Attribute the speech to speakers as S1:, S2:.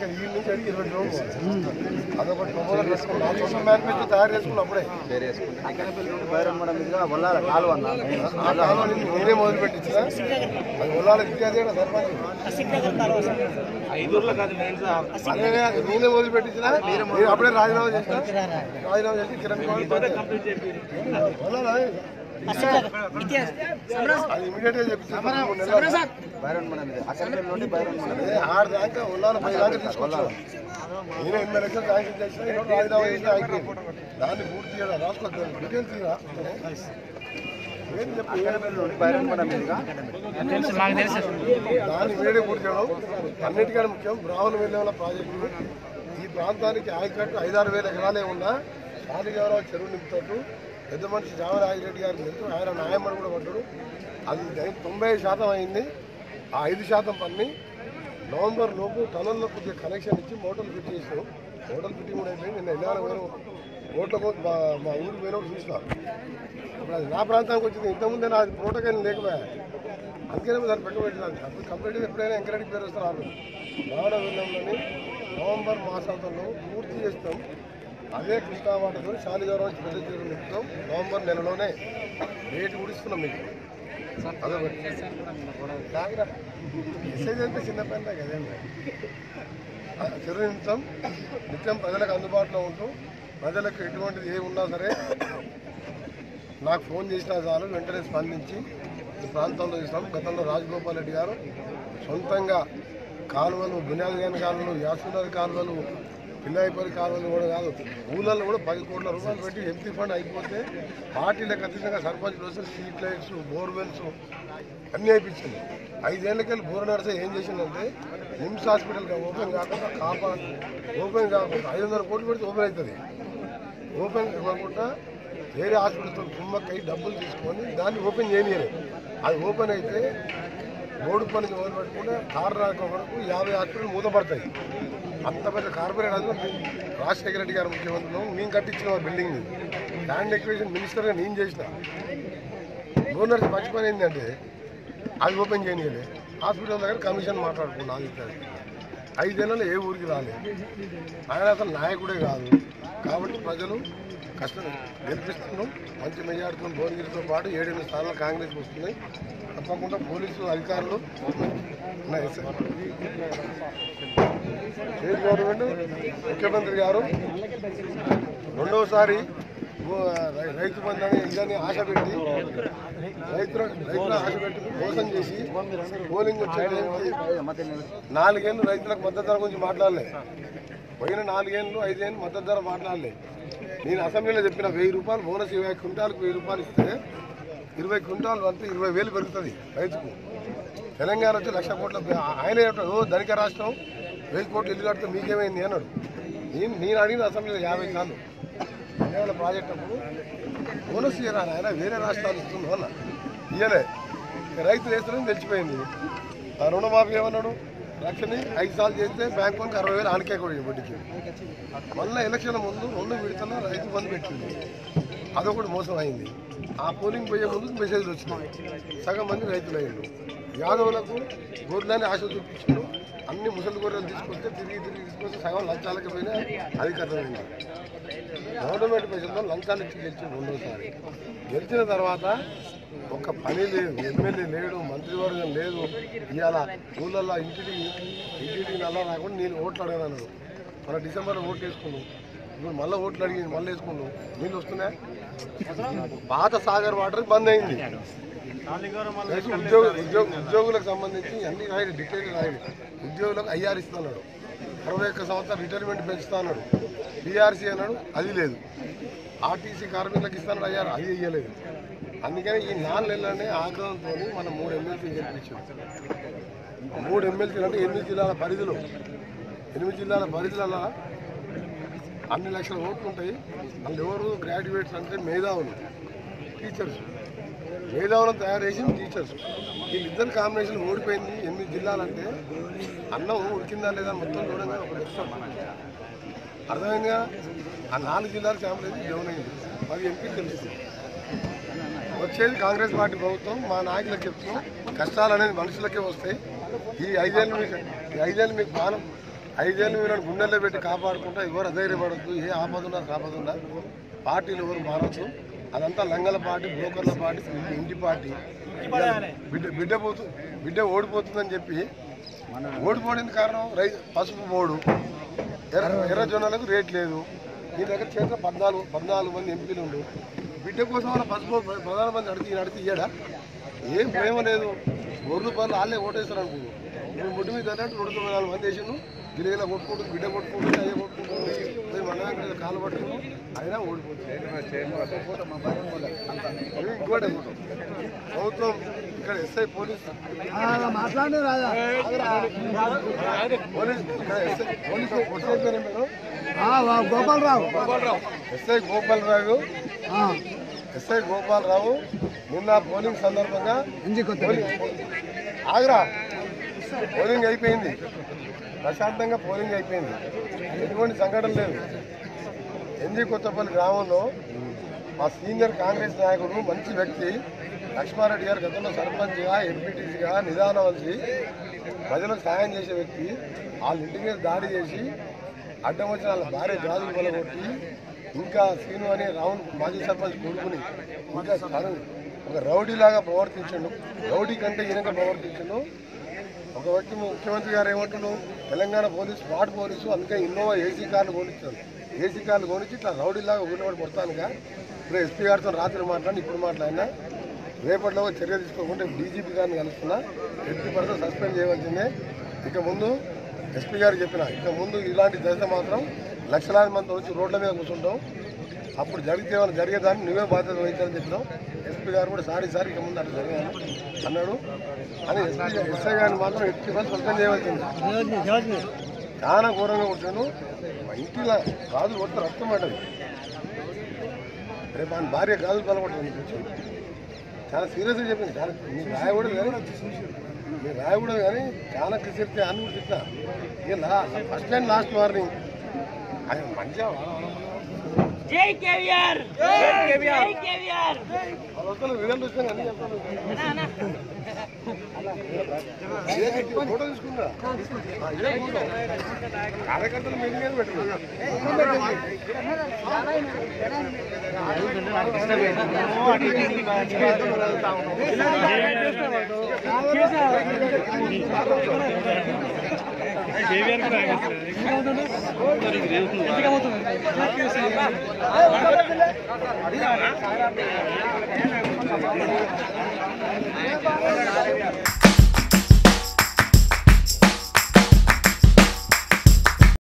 S1: ఇంకా వీళ్ళ నుంచి అడిగి ఇరవై రోజులు అదొకటి ప్రమోదం చేసుకున్నాం ఆ సోషల్ మేనిఫెస్టో తయారు చేసుకున్నాం అప్పుడే
S2: వేరే వేసుకుంటే ఎక్కడపల్లి కాలువ అన్న
S1: ఆ నేనే మొదలు పెట్టించిన అది ఒళ్ళాల ఇత్యాది సర్పంచ్ నేనే మొదలు పెట్టించిన అప్పుడే రాజీనామా చేసిన రాజీనామా చేసి కిరణ్ కుమార్ ఒళ్ళాల అది ఇమీడియట్గా చెప్పించాను మూడు నెలలు.
S2: బైరం కూడా మీద అక్కడపల్లి నుండి బైరం కూడా
S1: అదే ఆరు దాకా ఒళ్ళాల పై దాకా తీసుకొచ్చాను. నేను ఎనిమిది లక్షలు శాంక్షన్ చేసిన అయిపోయింది దాన్ని పూర్తి చేయడం రాసుకోవద్దు డీటెయిల్స్ దాన్ని వేడి పూర్తి చేయడం అన్నిటికంటే ముఖ్యం. బ్రాహ్మణ వెళ్ళేవాళ్ళ ప్రాజెక్టు ఈ ప్రాంతానికి ఆయకట్టు ఐదారు వేల ఎకరాలే ఉన్నా శాలిగౌరవ చెరువు నింపుతూ పెద్ద మనిషి జామరాజిరెడ్డి గారికి తెలుసు ఆయన న్యాయమని కూడా పడ్డాడు అది తొంభై శాతం అయింది. ఆ ఐదు శాతం పని నవంబర్ లోపు టనల్లో కొద్దిగా కనెక్షన్ ఇచ్చి మోటార్లు ఫిట్ చేసినాం మోటార్లు ఫిట్టింగ్ కూడా అయిపోయింది. నిన్న ఎల్లారం పోయిన ఓట్లకు మా మా ఊరికి పోయినప్పుడు చూసినా ఇప్పుడు అది నా ప్రాంతానికి వచ్చింది. ఇంతకుముందే నాది ప్రోటోకాల్ లేకపోయా? అందుకనే దాన్ని పెట్టబెట్టినాను అప్పుడు కంప్లీట్గా ఎప్పుడైనా ఎంకరేజ్ పేరు వస్తారు ఆరు రావణ వెళ్ళంలోని నవంబర్ మాసాంతంలో పూర్తి చేస్తాం. అదే కృష్ణా వాటతో శాలిగౌరవం పెద్ద తీరు నింపుతాం నవంబర్ నెలలోనే రేటు కూడా ఇస్తున్నాం మీకు మెసేజ్ అంటే చిన్న పని కదండి ఆ, చెరువు నిమిత్తం నిత్యం ప్రజలకు అందుబాటులో ఉంటూ ప్రజలకు ఎటువంటిది ఏ ఉన్నా సరే నాకు ఫోన్ చేసినా చాలు వెంటనే స్పందించి ఈ ప్రాంతంలో ఇస్తాం గతంలో రాజగోపాల్ రెడ్డి గారు సొంతంగా కాలువలు బునియాదిగాని కాలువలు యాసునర్ కాలువలు పిల్లాయిపల్లి కాలువలు కూడా కాదు. ఊళ్ళల్లో కూడా పది కోట్ల రూపాయలు పెట్టి ఎంపీ ఫండ్ అయిపోతే పార్టీలకు అతీతంగా సర్పంచ్ వస్తే స్ట్రీట్ లైట్స్ బోర్వెల్స్ అన్నీ అయిపించింది ఐదేళ్ళకెళ్ళి బోర్ నడిసే ఏం చేసిందంటే నిమ్స్ హాస్పిటల్ ఓపెన్ కాకుండా కాపా ఓపెన్ కాకుండా ఐదు వందల కోట్లు పెడితే ఓపెన్ అవుతుంది. ఓపెన్ కాకుండా వేరే హాస్పిటల్తో కుమ్మక్కై డబ్బులు తీసుకొని దాన్ని ఓపెన్ చేయలేదు అది ఓపెన్ అయితే రోడ్డు పనికి మొదలు పెట్టుకుంటే కారు రాక వరకు యాభై హాస్పిటల్ మూతపడతాయి. అంత పెద్ద కార్పొరేట్ అది రాజశేఖర రెడ్డి గారు ముఖ్యమంత్రులు మేము కట్టించిన బిల్డింగ్ ల్యాండ్ ఎక్విజిషన్ మినిస్టర్గా నేను చేసిన. ఓనర్స్ మంచి పని ఏంటంటే అది ఓపెన్ చేయనియలే. హాస్పిటల్ దగ్గర కమిషన్ మాట్లాడుకున్నా ఆదిత్య ఐదేళ్ళలో ఏ ఊరికి రాలేదు. ఆయన అసలు నాయకుడే కాదు. కాబట్టి ప్రజలు కష్టం. గెలిపిస్తున్నాం. మంచి మెజార్టీతో భువనగిరితో పాటు ఏడెనిమిది స్థానాలు కాంగ్రెస్ వస్తున్నాయి. తప్పకుండా పోలీసు అధికారులు ఉన్నాయి సార్. స్టేట్ గవర్నమెంట్ ముఖ్యమంత్రి గారు రెండవసారి రైతు బంధు రైతు బంధాన్ని ఇదని ఆశ పెట్టి రైతుల రైతుల ఆశ పెట్టి మోసం చేసి పోలింగ్ వచ్చే నాలుగేళ్ళు రైతులకు మద్దతు గురించి మాట్లాడలేదు పోయిన నాలుగేళ్ళు ఐదేళ్ళు మద్దతు ధర మాట్లాడలే. నేను అసెంబ్లీలో చెప్పిన వెయ్యి రూపాయలు బోనస్ ఇరవై క్వింటాలకు వెయ్యి రూపాయలు ఇస్తే ఇరవై క్వింటాలు అంటే ఇరవై వేలు పెరుగుతుంది రైతుకు. తెలంగాణ వచ్చి లక్ష కోట్ల ఆయన ఓ ధనిక రాష్ట్రం వెయ్యి కోట్లు ఇల్లు కడితే మీకేమైంది? అన్నాడు. నేను నేను అడిగిన అసెంబ్లీలో యాభై సార్లు ధన్యవాదాల ప్రాజెక్ట్ అప్పుడు బోనస్ ఇయ్యరా ఆయన వేరే రాష్ట్రాలు ఇస్తుందో అన్న. ఇయ్యలే. రైతు రైతులు వేస్తారని తెలిసిపోయింది. ఆ రుణమాఫీ ఏమన్నాడు? లక్షని ఐదు సార్లు చేస్తే బ్యాంక్ వాళ్ళకి అరవై వేలు ఆనకే కూడా వడ్డీకి. మళ్ళీ ఎలక్షన్ ముందు రెండు విడతల్లో రైతు బంధు పెట్టింది. అదొకటి మోసం అయింది. ఆ పోలింగ్ పోయే ముందు మెసేజ్లు వచ్చినాయి సగం మంది రైతులు అయ్యారు. యాదవులకు గొర్రెలని ఆశ చూపించారు అన్ని ముసలి గొర్రెలు తీసుకొస్తే తిరిగి తిరిగి తీసుకొస్తే సగం లంచాలకి పోయినా అధికారులు గవర్నమెంట్ పైసలతో లంచాలు ఇచ్చి గెలిచి రెండోసారి. గెలిచిన తర్వాత ఒక పని లేదు ఎమ్మెల్యే లేడు మంత్రివర్గం లేదు. ఇవాళ ఊళ్ళల్లో ఇంటికి ఇంటికి నల్లా రాకుండా నేను ఓట్లు అడగను మన డిసెంబర్లో ఓట్లు వేసుకున్నాం. ఇప్పుడు మళ్ళీ ఓట్లు అడిగి మళ్ళీ వేసుకున్నాం. నీళ్ళు వస్తున్నాయి? పాత సాగర్ వాటర్ బంద్ అయింది. ఉద్యోగ ఉద్యోగ ఉద్యోగులకు సంబంధించి అన్ని రాయడు డీటెయిల్ రాయడు. ఉద్యోగులకు ఐఆర్ ఇస్తున్నాడు అరవై ఒక్క సంవత్సరాలు రిటైర్మెంట్ పెంచుతున్నాడు బీఆర్సీ అన్నాడు. అది లేదు. ఆర్టీసీ కార్మికులకు ఇస్తాను అయ్యారు అది ఇయ్యలేదు. అందుకని ఈ నాలుగు నెలలనే ఆగ్రహంతో మనం మూడు ఎమ్మెల్సీ గెలిపించాం. మూడు ఎమ్మెల్సీలు అంటే ఎనిమిది జిల్లాల పరిధిలో. ఎనిమిది జిల్లాల పరిధిలో అన్ని లక్షల ఓట్లు ఉంటాయి. వాళ్ళు ఎవరు గ్రాడ్యుయేట్స్ అంటే మేధావులు టీచర్స్. మేధావులను తయారు చేసిన టీచర్స్. వీళ్ళిద్దరు కాంబినేషన్ ఓడిపోయింది ఎనిమిది జిల్లాలంటే అన్నం ఉడికిందా లేదా మొత్తం చూడంగా ఒక అర్థమైందిగా? ఆ నాలుగు జిల్లాలు శాంపుల్ అయితే డౌన్ అయింది ఎంపీ తెలుస్తుంది వచ్చేది కాంగ్రెస్ పార్టీ ప్రభుత్వం మా నాయకులకు చెప్తున్నాం. కష్టాలు అనేది మనుషులకే వస్తాయి. ఈ ఐదేళ్ళు మీకు ఈ ఐదేళ్ళు మీకు బాణం ఐదేళ్ళు మీరు గుండెల్లో పెట్టి కాపాడుకుంటా ఎవరు అధైర్యపడద్దు. ఏ ఆపదున్నా కాపదున్నా పార్టీలు ఎవరు మారచ్చు అదంతా లంగల పార్టీ బ్రోకర్ల పార్టీ ఇంటి- పార్టీ. బిడ్డ బిడ్డ పోతు బిడ్డ ఓడిపోతుందని చెప్పి ఓడిపోవడానికి కారణం రై పసుపు బోర్డు. ఎర్ర ఎర్ర జొన్నలకు రేట్ లేదు. ఈ దగ్గర చేత పద్నాలుగు పద్నాలుగు మంది ఎంపీలు ఉండు. బిడ్డ కోసం వాళ్ళ పసుపు ప్రధానమంత్రి అడిగి ఈయన అడిగితే ఇయ్యాడా? ఏం ప్రేమ లేదు. గొర్రెలు పనులు వాళ్ళే ఓటేస్తారు అనుకో. ఇప్పుడు ముట్టి మీద అంటే రెండు తొమ్మిది నాలుగు మంది వేసిండు గిరిగిలా కొట్టుకుంటుంది బిడ్డ కొట్టుకుంటుంది అయ్యే కొట్టుకుంటుంది దగ్గర కాలు పట్టుకుని అయినా ఓడిపోతుంది ఇంకోటి ప్రభుత్వం ఇక్కడ ఎస్ఐ పోలీస్
S2: మాట్లాడి రాదా
S1: పోలీస్ ఇక్కడ ఎస్ఐ పోలీస్ ఎస్ఐ పేరు మీరు
S2: గోపాలరావు.
S1: ఎస్ఐ గోపాలరావు. ఎస్ఐ గోపాలరావు నిన్న పోలింగ్ సందర్భంగా ఆగ్రా. పోలింగ్ అయిపోయింది. ప్రశాంతంగా పోలింగ్ అయిపోయింది. ఎటువంటి సంఘటన లేదు. ఎన్జీ కొత్తపల్లి గ్రామంలో మా సీనియర్ కాంగ్రెస్ నాయకుడు మంచి వ్యక్తి లక్ష్మారెడ్డి గారు గతంలో సర్పంచ్గా ఎంపీటీసీగా నిదానవంతి ప్రజలకు సాయం చేసే వ్యక్తి వాళ్ళ ఇంటి మీద దాడి చేసి అడ్డం వచ్చిన వాళ్ళ భార్య గాజులు కొలగొట్టి ఇంకా శ్రీను అనే రావును మాజీ సర్పంచ్ కోరుకుని ఇంకా తను ఒక రౌడీలాగా ప్రవర్తించండు. రౌడీ కంటే ఈయనక ప్రవర్తించండు. ఒక వ్యక్తి ముఖ్యమంత్రి గారు ఏమంటున్నాడు తెలంగాణ పోలీసు స్మార్ట్ పోలీసు అందుకే ఇన్నోవా ఏసీ కార్లు కొనిచ్చారు. ఏసీ కార్లు కొనిచ్చి ఇట్లా రౌడీలాగా ఊరినవాడు కొడతానుగా ఇప్పుడు ఎస్పీ గారితో రాత్రి మాట్లాడి ఇప్పుడు మాట్లాడినా రేపట్లో చర్య తీసుకోకుండా డీజీపీ గారిని కలుస్తున్నా. ఎస్పీ పర్సెంట్ సస్పెండ్ చేయవలసిందే. ఇక ముందు ఎస్పీ గారు చెప్పిన ఇక ముందు ఇలాంటి దశ మాత్రం లక్షలాది మంది వచ్చి రోడ్ల మీద కూర్చుంటాం. అప్పుడు జరిగితే ఏమైనా జరిగేదాన్ని నువ్వే బాధ్యత వహించాలని చెప్పినాం. ఎస్పీ గారు కూడా సారీ సారీ ఇక ముందు అట్లా జరిగాను అన్నాడు. అని ఎస్పీ ఎస్ఐ గారిని మాత్రం ఎట్టి పని సస్పెండ్ చేయవలసింది. చాలా ఘోరంగా కూర్చోను ఇంటిలో గాజులు కొడితే రక్తం పడ్డది. రేపు ఆయన భార్య గాజులు పలకొట్టండి కూర్చొని చాలా సీరియస్గా చెప్పింది. చాలా మీరు రాయకూడదు కానీ మీరు రాయకూడదు కానీ చాలా చెప్తే అని కూడా చెప్తా ఇక law first and last warning. ఆయన మంచిగా
S3: జై కేవీఆర్! జై కేవీఆర్!
S1: అవసరం వీడియోలు చూస్తే అన్ని చెప్తాను ఇదే ఫోటో తీసుకుంటా. ఆ, ఇదే ఫోటో. కార్యకర్తలు పెట్టుకున్నా
S3: కేవీఆర్ ఇంటికి